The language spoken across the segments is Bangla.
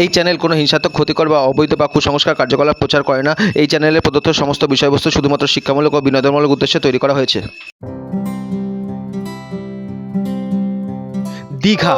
এই চ্যানেল কোনো হিংসাত্মক, ক্ষতিকর বা অবৈধ বা কুসংস্কার কার্যকলাপ প্রচার করে না। এই চ্যানেলে প্রদত্ত সমস্ত বিষয়বস্তু শুধুমাত্র শিক্ষামূলক ও বিনোদনমূলক উদ্দেশ্যে তৈরি করা হয়েছে। দীঘা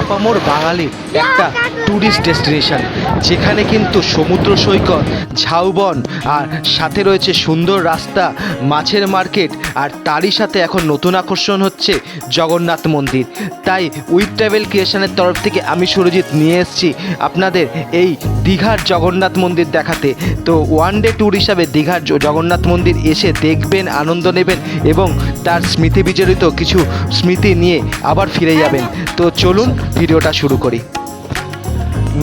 আপামোর বাঙালির একটা ট্যুরিস্ট ডেস্টিনেশন যেখানে কিন্তু সমুদ্র সৈকত, ঝাউবন আর সাথে রয়েছে সুন্দর রাস্তা, মাছের মার্কেট আর তারই সাথে এখন নতুন আকর্ষণ হচ্ছে জগন্নাথ মন্দির। তাই উইথ ট্রাভেল ক্রিয়েশনের তরফ থেকে আমি সুরজিৎ নিয়ে এসেছি আপনাদের এই দীঘার জগন্নাথ মন্দির দেখাতে। তো ওয়ান ডে ট্যুর হিসাবে দীঘার জগন্নাথ মন্দির এসে দেখবেন, আনন্দ নেবেন এবং তার স্মৃতি বিজড়িত কিছু স্মৃতি নিয়ে আবার ফিরে যাবেন। তো চলুন ভিডিওটা শুরু করি।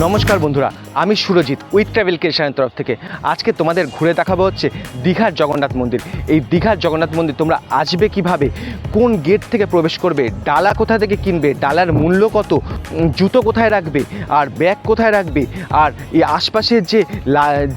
নমস্কার বন্ধুরা আমি সুরজিৎ উইথ ট্রাভেল ক্রিয়েশনের তরফ থেকে। আজকে তোমাদের ঘুরে দেখাবো হচ্ছে দীঘার জগন্নাথ মন্দির। এই দীঘার জগন্নাথ মন্দির তোমরা আসবে কীভাবে? কোন গেট থেকে প্রবেশ করবে? ডালা কোথা থেকে কিনবে? ডালার মূল্য কত? জুতো কোথায় রাখবে? আর ব্যাগ কোথায় রাখবে? আর এই আশপাশের যে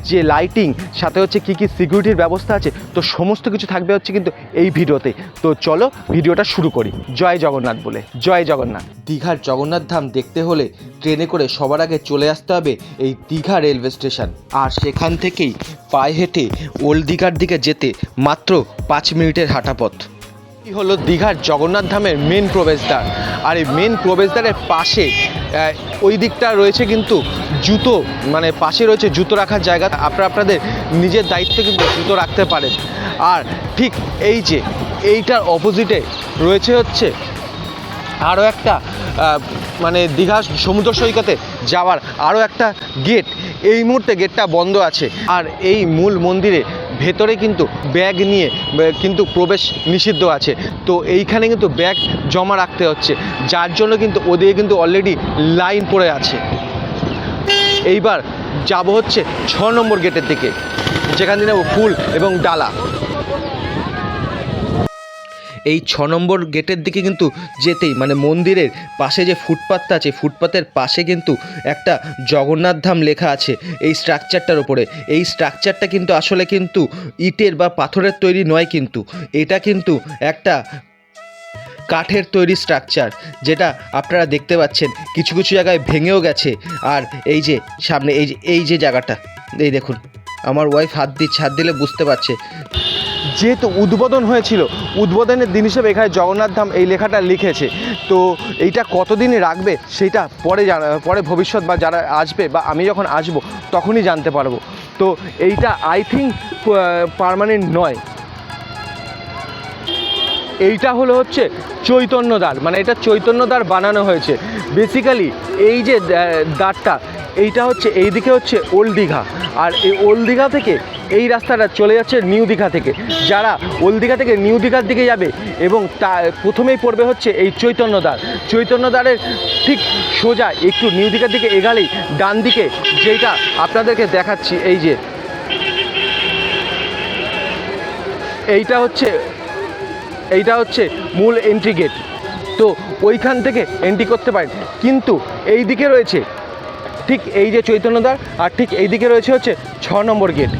যে লাইটিং সাথে হচ্ছে কি কি সিকিউরিটির ব্যবস্থা আছে, তো সমস্ত কিছু থাকবে হচ্ছে কিন্তু এই ভিডিওতে। তো চলো ভিডিওটা শুরু করি। জয় জগন্নাথ বলে। জয় জগন্নাথ। দীঘার জগন্নাথ ধাম দেখতে হলে ট্রেনে করে সবার আগে চলে আসতে হবে এই দীঘা রেলওয়ে স্টেশন। আর সেখান থেকেই পায়ে হেঁটে ওল্ড দীঘার দিকে যেতে মাত্র পাঁচ মিনিটের হাঁটা পথ এই হলো দীঘার জগন্নাথ ধামের মেন প্রবেশদ্বার। আর এই মেন প্রবেশদ্বারের পাশে ওই দিকটা রয়েছে কিন্তু জুতো মানে পাশে রয়েছে জুতো রাখার জায়গা। আপনারা আপনাদের নিজের দায়িত্বে কিন্তু জুতো রাখতে পারেন। আর ঠিক এই যে, এইটার অপোজিটে রয়েছে হচ্ছে আরও একটা মানে দীঘা সমুদ্র সৈকতে যাওয়ার আরও একটা গেট। এই মুহূর্তে গেটটা বন্ধ আছে। আর এই মূল মন্দিরে ভেতরে কিন্তু ব্যাগ নিয়ে কিন্তু প্রবেশ নিষিদ্ধ আছে। তো এইখানে কিন্তু ব্যাগ জমা রাখতে হচ্ছে। যার জন্য কিন্তু ওদিকে কিন্তু অলরেডি লাইন পড়ে আছে। এইবার যাব হচ্ছে ছ নম্বর গেটের দিকে। যেখান নেব ফুল এবং ডালা। এই ছ নম্বর গেটের দিকে কিন্তু যেতেই মানে মন্দিরের পাশে যে ফুটপাথটা আছে ফুটপাথের পাশে কিন্তু একটা জগন্নাথ ধাম লেখা আছে এই স্ট্রাকচারটার উপরে। এই স্ট্রাকচারটা কিন্তু আসলে কিন্তু ইটের বা পাথরের তৈরি নয় কিন্তু, এটা কিন্তু একটা কাঠের তৈরি স্ট্রাকচার যেটা আপনারা দেখতে পাচ্ছেন, কিছু কিছু জায়গায় ভেঙেও গেছে। আর এই যে সামনে, এই যে এই যে জায়গাটা, এই দেখুন, আমার ওয়াইফ হাত দিচ্ছে, হাত দিলে বুঝতে পারছে। যেহেতু উদ্বোধন হয়েছিল, উদ্বোধনের দিন হিসেবে এখানে জগন্নাথ ধাম এই লেখাটা লিখেছে। তো এইটা কতদিনই রাখবে, সেটা পরে জানা, পরে ভবিষ্যৎ বা যারা আসবে বা আমি যখন আসব, তখনই জানতে পারব। তো এইটা আই থিঙ্ক পারমানেন্ট নয়। এইটা হলো হচ্ছে চৈতন্যদ্বার মানে এটা চৈতন্যদ্বার বানানো হয়েছে। বেসিক্যালি এই যে দ্বারটা, এইটা হচ্ছে, এইদিকে হচ্ছে ওল্ড দীঘা। আর এই ওল্ড দীঘা থেকে এই রাস্তাটা চলে যাচ্ছে নিউ দীঘা থেকে। যারা ওল্ড দীঘা থেকে নিউ দীঘার দিকে যাবে এবং তা প্রথমেই পড়বে হচ্ছে এই চৈতন্যদ্বার চৈতন্যদ্বারের ঠিক সোজা একটু নিউ দীঘার দিকে এগালেই ডান দিকে যেটা আপনাদেরকে দেখাচ্ছি, এই যে। এইটা হচ্ছে এইটা হচ্ছে মূল এন্ট্রি গেট তো ওইখান থেকে এন্ট্রি করতে পারেন। কিন্তু এই দিকে রয়েছে ঠিক এই যে চৈতন্যদ্বার আর ঠিক এই দিকে রয়েছে হচ্ছে ছ নম্বর গেট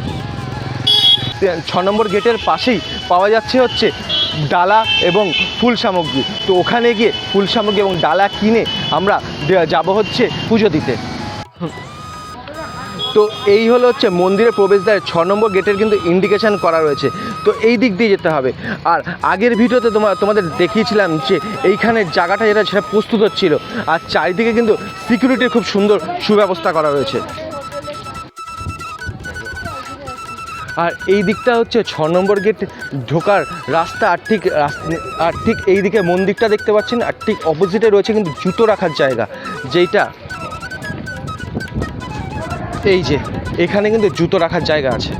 ছ নম্বর গেটের পাশেই পাওয়া যাচ্ছে হচ্ছে ডালা এবং ফুল সামগ্রী। তো ওখানে গিয়ে ফুল সামগ্রী এবং ডালা কিনে আমরা যাব হচ্ছে পুজো দিতে। তো এই হলো হচ্ছে মন্দিরের প্রবেশদ্বারে। ছ নম্বর গেটের কিন্তু ইন্ডিকেশন করা রয়েছে। তো এই দিক দিয়ে যেতে হবে। আর আগের ভিডিওতে তোমার তোমাদের দেখিয়েছিলাম যে এইখানের জায়গাটা যেটা, সেটা প্রস্তুত হচ্ছিল। আর চারিদিকে কিন্তু সিকিউরিটির খুব সুন্দর সুব্যবস্থা করা রয়েছে। আর এই দিকটা হচ্ছে ছ নম্বর গেট ঢোকার রাস্তা, আর ঠিক আর ঠিক এই দিকে মন্দিরটা দেখতে পাচ্ছেন, আর ঠিক অপোজিটে রয়েছে কিন্তু জুতো রাখার জায়গা, যেইটা এই যে, এখানে কিন্তু জুতো রাখার জায়গা আছে।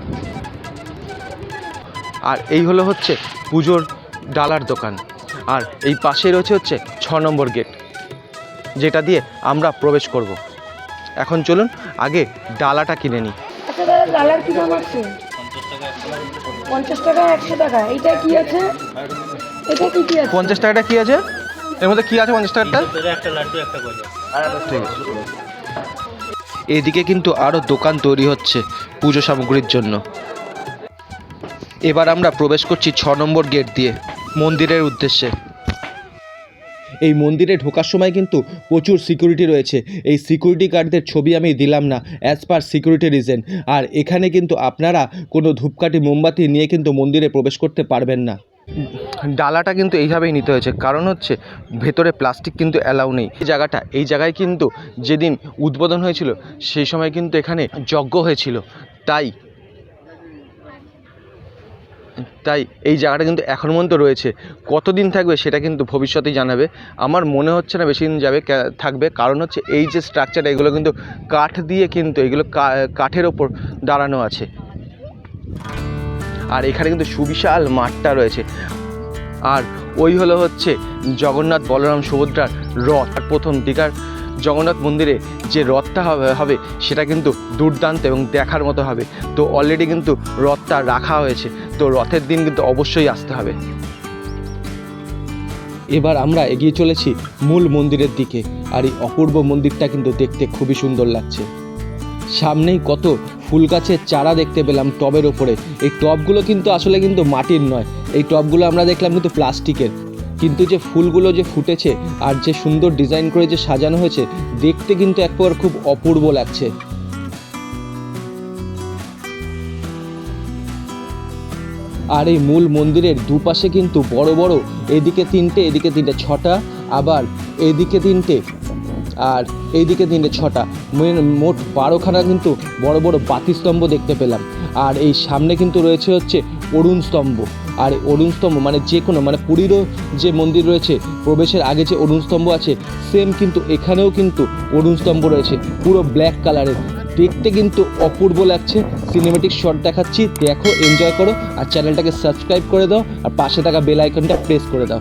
আর এই হলো হচ্ছে পুজোর ডালার দোকান, আর এই পাশে রয়েছে হচ্ছে ছ নম্বর গেট, যেটা দিয়ে আমরা প্রবেশ করব। এখন চলুন আগে ডালাটা কিনে নিই। আচ্ছা দাদা কি দাম আছে? পঞ্চাশ টাকা একশো টাকা। এইটা কি আছে? এটা কি কি আছে? পঞ্চাশ টাকাটা কি আছে? এর মধ্যে কি আছে পঞ্চাশ টাকাটা ঠিক আছে। এদিকে কিন্তু আরও দোকান তৈরি হচ্ছে পুজো সামগ্রীর জন্য। এবার আমরা প্রবেশ করছি ছ নম্বর গেট দিয়ে মন্দিরের উদ্দেশ্যে। এই মন্দিরে ঢোকার সময় কিন্তু প্রচুর সিকিউরিটি রয়েছে। এই সিকিউরিটি গার্ডদের ছবি আমি দিলাম না অ্যাজ পার সিকিউরিটি রিজন আর এখানে কিন্তু আপনারা কোনো ধূপকাঠি, মোমবাতি নিয়ে কিন্তু মন্দিরে প্রবেশ করতে পারবেন না। ডালাটা কিন্তু এইভাবেই নিতে হয়েছে। কারণ হচ্ছে, ভেতরে প্লাস্টিক কিন্তু অ্যালাউ নেই। এই জায়গাটা, এই জায়গায় কিন্তু যেদিন উদ্বোধন হয়েছিল, সেই সময় কিন্তু এখানে যজ্ঞ হয়েছিল। তাই তাই এই জায়গাটা কিন্তু এখন পর্যন্ত রয়েছে। কতদিন থাকবে সেটা কিন্তু ভবিষ্যতেই জানাবে। আমার মনে হচ্ছে না বেশি দিন যাবে থাকবে। কারণ হচ্ছে এই যে স্ট্রাকচার এগুলো কিন্তু কাঠ দিয়ে কিন্তু, এগুলো কাঠের ওপর দাঁড়ানো আছে। আর এখানে কিন্তু সুবিশাল মাঠটা রয়েছে। আর ওই হলো হচ্ছে জগন্নাথ বলরাম সুভদ্রার রথ। প্রথম দীঘার জগন্নাথ মন্দিরে যে রথটা হবে সেটা কিন্তু দুর্দান্ত এবং দেখার মতো হবে। তো অলরেডি কিন্তু রথটা রাখা হয়েছে। তো রথের দিন কিন্তু অবশ্যই আসতে হবে। এবার আমরা এগিয়ে চলেছি মূল মন্দিরের দিকে। আর এই অপূর্ব মন্দিরটা কিন্তু দেখতে খুবই সুন্দর লাগছে। সামনেই কত ফুল গাছের চারা দেখতে পেলাম টবের ওপরে। এই টবগুলো কিন্তু আসলে কিন্তু মাটির নয়। এই টবগুলো আমরা দেখলাম কিন্তু প্লাস্টিকের। কিন্তু যে ফুলগুলো যে ফুটেছে আর যে সুন্দর ডিজাইন করে যে সাজানো হয়েছে, দেখতে কিন্তু একবার খুব অপূর্ব লাগছে। আর এই মূল মন্দিরের দুপাশে কিন্তু বড় বড়, এদিকে তিনটে এদিকে তিনটে, ছটা, আবার এদিকে তিনটে আর এইদিকে তিনটে ছটা। মোট- বারোখানা কিন্তু বড় বড় বাতিস্তম্ভ দেখতে পেলাম। আর এই সামনে কিন্তু রয়েছে হচ্ছে অরুণ স্তম্ভ। আর অরুণ স্তম্ভ মানে যে কোনো মানে পুরীরও যে মন্দির রয়েছে, প্রবেশের আগে যে অরুণ স্তম্ভ আছে সেম কিন্তু এখানেও কিন্তু অরুণ স্তম্ভ রয়েছে, পুরো ব্ল্যাক কালারের দেখতে কিন্তু অপূর্ব লাগছে। সিনেমেটিক শট দেখাচ্ছি। দেখো এনজয় করো। আর চ্যানেলটাকে সাবস্ক্রাইব করে দাও। আর পাশে থাকা বেল আইকনটা প্রেস করে দাও।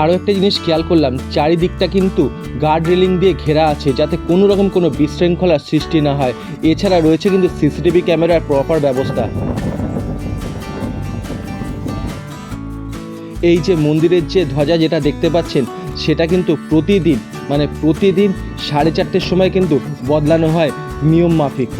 আরও একটা জিনিস খেয়াল করলাম, চারিদিকটা কিন্তু গার্ড রেলিং দিয়ে ঘেরা আছে যাতে কোনো রকম কোনো বিশৃঙ্খলার সৃষ্টি না হয়। এছাড়া রয়েছে কিন্তু সিসিটিভি ক্যামেরার প্রপার ব্যবস্থা। এই যে মন্দিরের যে ধ্বজা যেটা দেখতে পাচ্ছেন, সেটা কিন্তু প্রতিদিন মানে প্রতিদিন সাড়ে চারটের সময় কিন্তু বদলানো হয় নিয়ম মাফিক।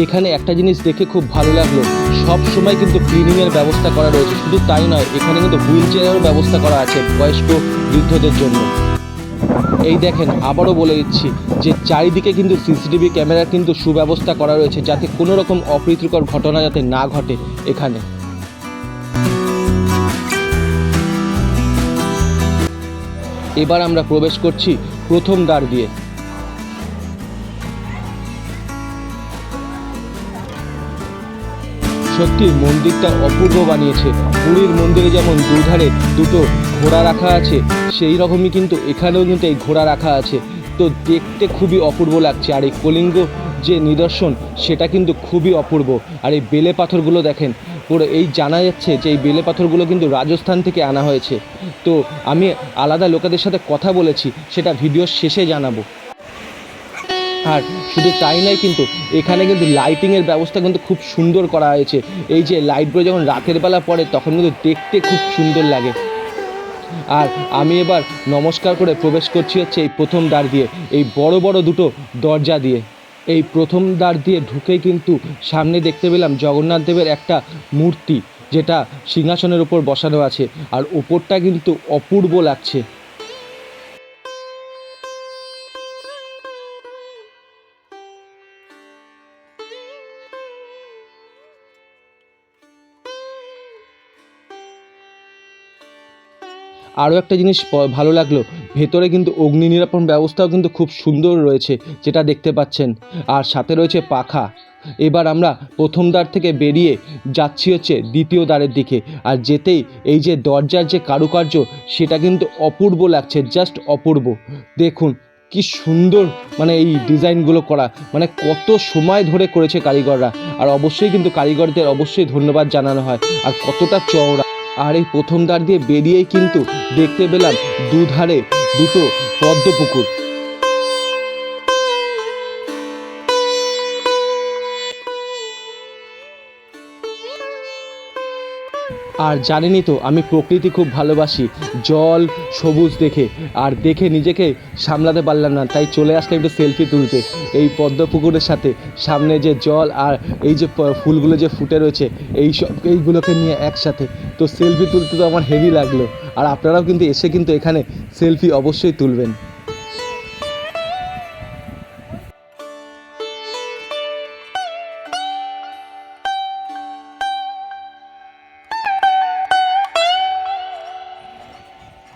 এখানে একটা জিনিস দেখে খুব ভালো লাগল। সব সময় কিন্তু ক্লিনিংয়ের ব্যবস্থা করা রয়েছে। শুধু তাই নয়, এখানে কিন্তু হুইল চেয়ারেরও ব্যবস্থা করা আছে বয়স্ক বৃদ্ধদের জন্য। এই দেখেন, আবারও বলে দিচ্ছি যে চারিদিকে কিন্তু সিসিটিভি ক্যামেরার কিন্তু সুব্যবস্থা করা রয়েছে যাতে কোনো রকম অপ্রীতিকর ঘটনা যাতে না ঘটে এখানে। এবার আমরা প্রবেশ করছি প্রথম দ্বার দিয়ে। সত্যি মন্দিরটা অপূর্ব বানিয়েছে। পুরীর মন্দিরে যেমন দুধারে দুটো ঘোড়া রাখা আছে, সেই রকমই কিন্তু এখানেও কিন্তু এই ঘোড়া রাখা আছে। তো দেখতে খুবই অপূর্ব লাগছে, আর এই কলিঙ্গ যে নিদর্শন, সেটা কিন্তু খুবই অপূর্ব। আর এই বেলে পাথরগুলো দেখেন, পুরো এই জানা যাচ্ছে যে এই বেলে পাথরগুলো কিন্তু রাজস্থান থেকে আনা হয়েছে। তো আমি আলাদা লোকেদের সাথে কথা বলেছি, সেটা ভিডিওর শেষে জানাব। আর শুধু তাই নয় কিন্তু এখানে কিন্তু লাইটিংয়ের ব্যবস্থা কিন্তু খুব সুন্দর করা হয়েছে। এই যে লাইটগুলো যখন রাতের বেলা পড়ে, তখন কিন্তু দেখতে খুব সুন্দর লাগে। আর আমি এবার নমস্কার করে প্রবেশ করছি হচ্ছে এই প্রথম দ্বার দিয়ে, এই বড় বড় দুটো দরজা দিয়ে। এই প্রথম দ্বার দিয়ে ঢুকেই কিন্তু সামনে দেখতে পেলাম জগন্নাথ দেবের একটা মূর্তি, যেটা সিংহাসনের উপর বসানো আছে। আর ওপরটা কিন্তু অপূর্ব লাগছে। আরও একটা জিনিস ভালো লাগল, ভেতরে কিন্তু অগ্নি নিরাপণ ব্যবস্থাও কিন্তু খুব সুন্দর রয়েছে, যেটা দেখতে পাচ্ছেন। আর সাথে রয়েছে পাখা। এবার আমরা প্রথম দ্বার থেকে বেরিয়ে যাচ্ছি হচ্ছে দ্বিতীয় দ্বারের দিকে। আর যেতেই এই যে দরজার যে কারুকার্য, সেটা কিন্তু অপূর্ব লাগছে, জাস্ট অপূর্ব। দেখুন, কি সুন্দর মানে এই ডিজাইনগুলো করা মানে কত সময় ধরে করেছে কারিগররা। আর অবশ্যই কিন্তু কারিগরদের অবশ্যই ধন্যবাদ জানানো হয়। আর কতটা চওড়া। আর এই প্রথম দ্বার দিয়ে বেরিয়েই কিন্তু দেখতে পেলাম দুধারে দুটো পদ্ম পুকুর আর জানেনই তো, আমি প্রকৃতি খুব ভালোবাসি, জল, সবুজ দেখে, আর দেখে নিজেকে সামলাতে পারলাম না, তাই চলে আসলাম একটু সেলফি তুলতে। এই পদ্ম পুকুরের সাথে, সামনে যে জল আর এই যে ফুলগুলো যে ফুটে রয়েছে, এই সব এইগুলোকে নিয়ে একসাথে। তো সেলফি তুলতে তো আমার হেভি লাগল, আর আপনারাও কিন্তু এসে কিন্তু এখানে সেলফি অবশ্যই তুলবেন।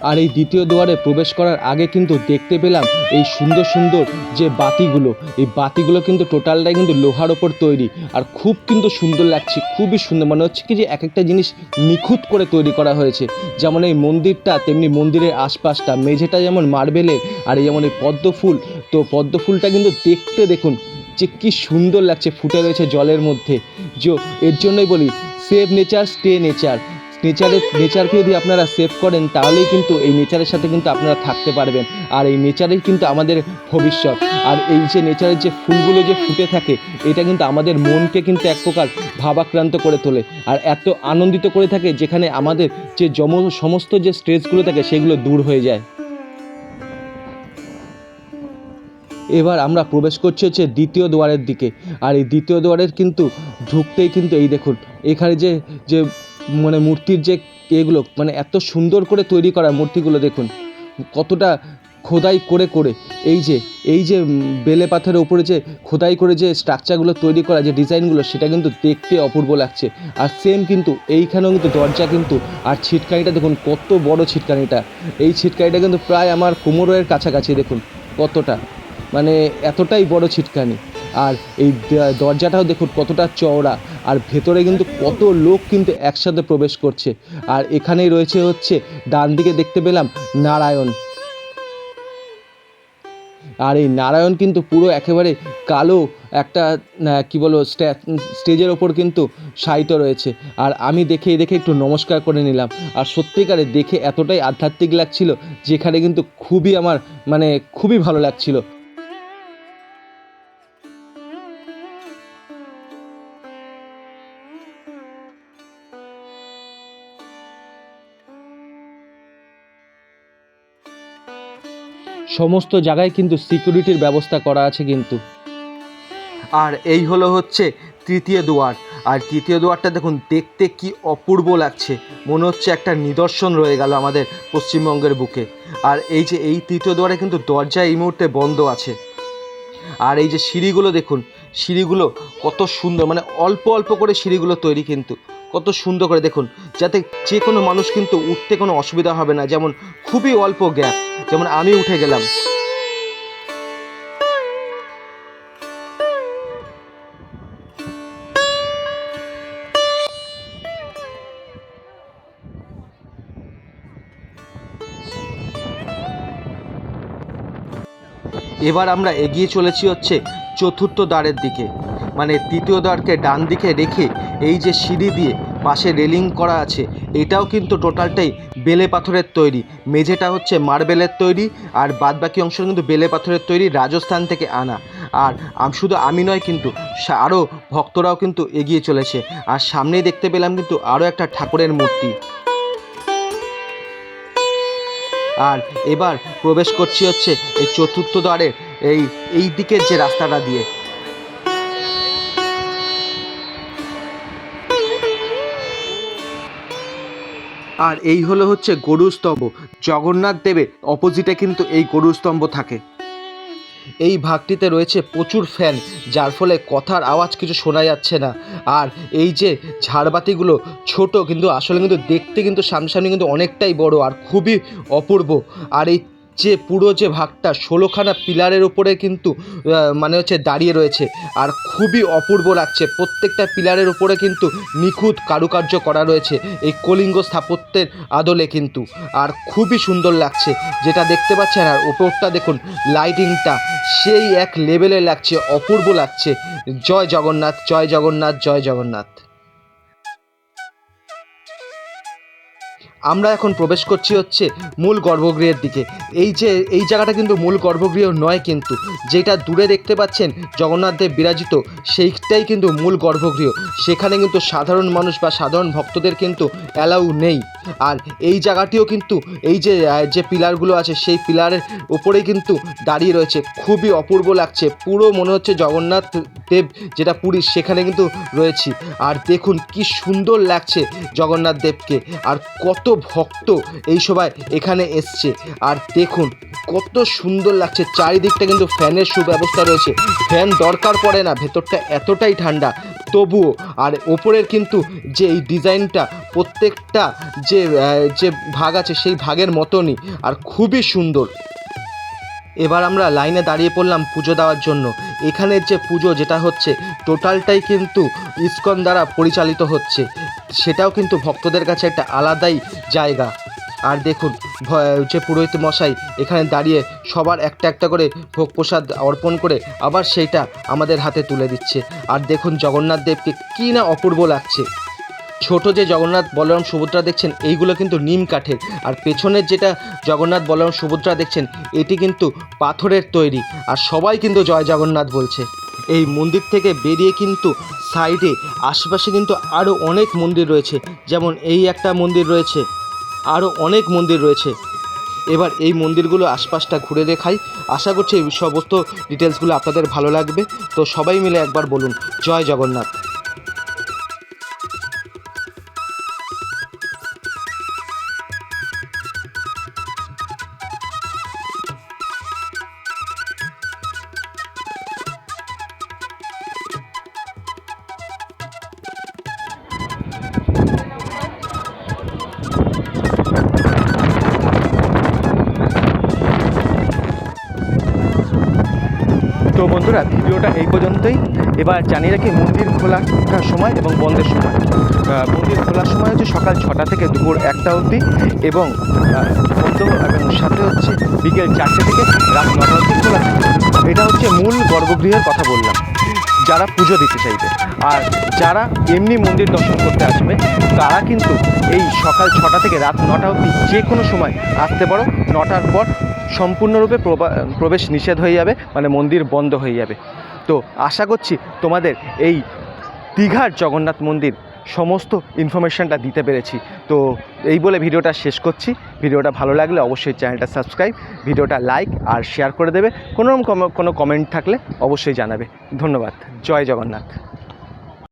আর এই দ্বিতীয় দুয়ারে প্রবেশ করার আগে কিন্তু দেখতে পেলাম এই সুন্দর সুন্দর যে বাতিগুলো, এই বাতিগুলো কিন্তু টোটালটাই কিন্তু লোহার ওপর তৈরি আর খুব কিন্তু সুন্দর লাগছে, খুবই সুন্দর। মনে হচ্ছে কি যে এক একটা জিনিস নিখুঁত করে তৈরি করা হয়েছে। যেমন এই মন্দিরটা, তেমনি মন্দিরের আশপাশটা, মেঝেটা যেমন মার্বেলের আর এই যেমন এই পদ্ম ফুল, তো পদ্ম ফুলটা কিন্তু দেখতে দেখুন যে কি সুন্দর লাগছে, ফুটে রয়েছে জলের মধ্যে। যে, এর জন্যই বলি সেভ নেচার স্টে নেচার নেচারের নেচারকে যদি আপনারা সেভ করেন, তাহলেই কিন্তু এই নেচারের সাথে কিন্তু আপনারা থাকতে পারবেন। আর এই নেচারেই কিন্তু আমাদের ভবিষ্যৎ। আর এই যে নেচারের যে ফুলগুলো যে ফুটে থাকে, এটা কিন্তু আমাদের মনকে কিন্তু এক প্রকার ভাবাক্রান্ত করে তোলে। আর এত আনন্দিত করে থাকে যেখানে আমাদের যে জম সমস্ত যে স্ট্রেসগুলো থাকে, সেগুলো দূর হয়ে যায়। এবার আমরা প্রবেশ করছি হচ্ছে দ্বিতীয় দুয়ারের দিকে। আর এই দ্বিতীয় দুয়ারের কিন্তু ঢুকতেই কিন্তু এই দেখুন, এখানে যে যে মানে মূর্তির যে এগুলো মানে এত সুন্দর করে তৈরি করা মূর্তিগুলো দেখুন, কতটা খোদাই করে করে, এই যে এই যে বেলে পাথরের উপরে যে খোদাই করে যে স্ট্রাকচারগুলো তৈরি করা, যে ডিজাইনগুলো সেটা কিন্তু দেখতে অপূর্ব লাগছে। আর সেম কিন্তু এইখানেও কিন্তু দরজা কিন্তু, আর ছিটকানিটা দেখুন, কত বড় ছিটকানিটা। এই ছিটকানিটা কিন্তু প্রায় আমার কোমরের কাছাকাছি দেখুন, কতটা। মানে এতটাই বড় ছিটকানি। আর এই দরজাটাও দেখুন কতটা চওড়া। আর ভেতরে কিন্তু কত লোক কিন্তু একসাথে প্রবেশ করছে। আর এখানেই রয়েছে হচ্ছে ডান দিকে দেখতে পেলাম নারায়ণ। আর এই নারায়ণ কিন্তু পুরো একেবারে কালো একটা কি বলব স্টেজের ওপর কিন্তু শায়িত রয়েছে। আর আমি দেখে দেখে একটু নমস্কার করে নিলাম। আর সত্যিকারে দেখে এতটাই আধ্যাত্মিক লাগছিল, যেখানে কিন্তু খুবই আমার মানে খুবই ভালো লাগছিল। সমস্ত জায়গায় কিন্তু সিকিউরিটির ব্যবস্থা করা আছে কিন্তু। আর এই হলো হচ্ছে তৃতীয় দুয়ার। আর তৃতীয় দুয়ারটা দেখুন, দেখতে কি অপূর্ব লাগছে। মনে হচ্ছে একটা নিদর্শন রয়ে গেল আমাদের পশ্চিমবঙ্গের বুকে। আর এই যে এই তৃতীয় দুয়ারে কিন্তু দরজা এই মুহূর্তে বন্ধ আছে। আর এই যে সিঁড়িগুলো দেখুন, সিঁড়িগুলো কত সুন্দর মানে অল্প অল্প করে সিঁড়িগুলো তৈরি কিন্তু। কত সুন্দর করে দেখুন, যাতে যে কোনো মানুষ কিন্তু উঠতে কোনো অসুবিধা হবে না। যেমন খুবই অল্প গ্যাপ, যেমন আমি উঠে গেলাম। এবার আমরা এগিয়ে চলেছি হচ্ছে চতুর্থ দ্বারের দিকে। মানে তৃতীয় দ্বারকে ডান দিকে রেখে এই যে সিঁড়ি দিয়ে পাশে রেলিং করা আছে। এটাও কিন্তু টোটালটাই বেলে পাথরের তৈরি। মেঝেটা হচ্ছে মার্বেলের তৈরি আর বাদবাকি অংশ কিন্তু বেলে পাথরের তৈরি রাজস্থান থেকে আনা। আর শুধু আমি নয় কিন্তু আরও ভক্তরাও কিন্তু এগিয়ে চলেছে। আর সামনেই দেখতে পেলাম কিন্তু আরও একটা ঠাকুরের মূর্তি। আর এবার প্রবেশ করছি হচ্ছে এই চতুর্থ দ্বারের এই এই দিকের যে রাস্তাটা দিয়ে। আর এই হলো হচ্ছে গরুস্তম্ভ জগন্নাথ দেবের অপোজিটে কিন্তু এই গরুস্তম্ভ থাকে। এই ভাগটিতে রয়েছে প্রচুর ফ্যান যার ফলে কথার আওয়াজ কিছু শোনা যাচ্ছে না। আর এই যে ঝাড়বাতিগুলো ছোট কিন্তু আসলে কিন্তু দেখতে কিন্তু সামনাসামনি কিন্তু অনেকটাই বড় আর খুবই অপূর্ব। আর এই যে পুরো যে ভাগটা ষোলোখানা পিলারের উপরে কিন্তু মানে হচ্ছে দাঁড়িয়ে রয়েছে। আর খুবই অপূর্ব লাগছে। প্রত্যেকটা পিলারের উপরে কিন্তু নিখুঁত কারুকার্য করা রয়েছে। এই কলিঙ্গ স্থাপত্যের আদলে কিন্তু। আর খুবই সুন্দর লাগছে। যেটা দেখতে পাচ্ছেন, আর ওপরটা দেখুন, লাইটিংটা। সেই এক লেভেলে লাগছে, অপূর্ব লাগছে। জয় জগন্নাথ জয় জগন্নাথ জয় জগন্নাথ। আমরা এখন প্রবেশ করছি হচ্ছে মূল গর্ভগৃহের দিকে। এই যে, এই জায়গাটা কিন্তু মূল গর্ভগৃহ নয় কিন্তু, যেটা দূরে দেখতে পাচ্ছেন জগন্নাথদেব বিরাজিত, সেইটাই কিন্তু মূল গর্ভগৃহ। সেখানে কিন্তু সাধারণ মানুষ বা সাধারণ ভক্তদের কিন্তু অ্যালাউ নেই। আর এই জায়গাটিও কিন্তু এই যে যে পিলারগুলো আছে, সেই পিলারের উপরেই কিন্তু দাঁড়িয়ে রয়েছে। খুবই অপূর্ব লাগছে। পুরো মনে হচ্ছে জগন্নাথ দেব যেটা পুরী, সেখানে কিন্তু রয়েছি। আর দেখুন কি সুন্দর লাগছে জগন্নাথ দেবকে। আর কত ভক্ত এই সবাই এখানে এসছে। আর দেখুন কত সুন্দর লাগছে। চারিদিকটা কিন্তু ফ্যানের সুব্যবস্থা রয়েছে। ফ্যান দরকার পড়ে না, ভেতরটা এতটাই ঠান্ডা। তবুও, আর ওপরের কিন্তু যে এই ডিজাইনটা, প্রত্যেকটা যে আহ, যে ভাগ আছে সেই ভাগের মতনই আর খুবই সুন্দর। এবার আমরা লাইনে দাঁড়িয়ে পড়লাম পুজো দেওয়ার জন্য। এখানের যে পুজো যেটা হচ্ছে টোটালটাই কিন্তু ইস্কন দ্বারা পরিচালিত হচ্ছে। সেটাও কিন্তু ভক্তদের কাছে একটা আলাদাই জায়গা। আর দেখুন যে পুরোহিত মশাই এখানে দাঁড়িয়ে সবার একটা একটা করে ভোগ প্রসাদ অর্পণ করে আবার সেইটা আমাদের হাতে তুলে দিচ্ছে। আর দেখুন জগন্নাথ দেবকে কী না অপূর্ব লাগছে। ছোট যে জগন্নাথ, বলরাম, সুভদ্রা দেখছেন, এইগুলো কিন্তু নিম কাঠের। আর পেছনের যেটা জগন্নাথ, বলরাম, সুভদ্রা দেখছেন, এটি কিন্তু পাথরের তৈরি। আর সবাই কিন্তু জয় জগন্নাথ বলছে। এই মন্দির থেকে বেরিয়ে কিন্তু সাইডে, আশেপাশে কিন্তু আরও অনেক মন্দির রয়েছে। যেমন এই একটা মন্দির রয়েছে আরও অনেক মন্দির রয়েছে। এবার এই মন্দিরগুলো আশপাশটা ঘুরে দেখাই। আশা করছি এই সমস্ত ডিটেলসগুলো আপনাদের ভালো লাগবে। তো সবাই মিলে একবার বলুন, জয় জগন্নাথ। বন্ধুরা, ভিডিওটা এই পর্যন্তই। এবার জানিয়ে রাখি, মন্দির খোলার সময় এবং বন্ধের সময়। মন্দির খোলার সময় হচ্ছে সকাল ছটা থেকে দুপুর একটা অবধি এবং বন্ধ এবং সাথে হচ্ছে বিকেল চারটে থেকে রাত নটা অবধি খোলা এটা হচ্ছে মূল গর্ভগৃহের কথা বললাম। যারা পুজো দিতে চাইবে। আর যারা এমনি মন্দির দর্শন করতে আসবে, তারা কিন্তু এই সকাল ছটা থেকে রাত নটা অবধি যে কোনো সময় আসতে পারো। নটার পর সম্পূর্ণরূপে প্রবা- প্রবেশ নিষেধ হয়ে যাবে মানে মন্দির বন্ধ হয়ে যাবে। তো আশা করছি তোমাদের এই দীঘার জগন্নাথ মন্দির সমস্ত ইনফরমেশানটা দিতে পেরেছি। তো এই বলে ভিডিওটা শেষ করছি। ভিডিওটা ভালো লাগলে অবশ্যই চ্যানেলটা সাবস্ক্রাইব, ভিডিওটা লাইক আর শেয়ার করে দেবে। কোনো কোনো কমেন্ট থাকলে অবশ্যই জানাবে। ধন্যবাদ। জয় জগন্নাথ।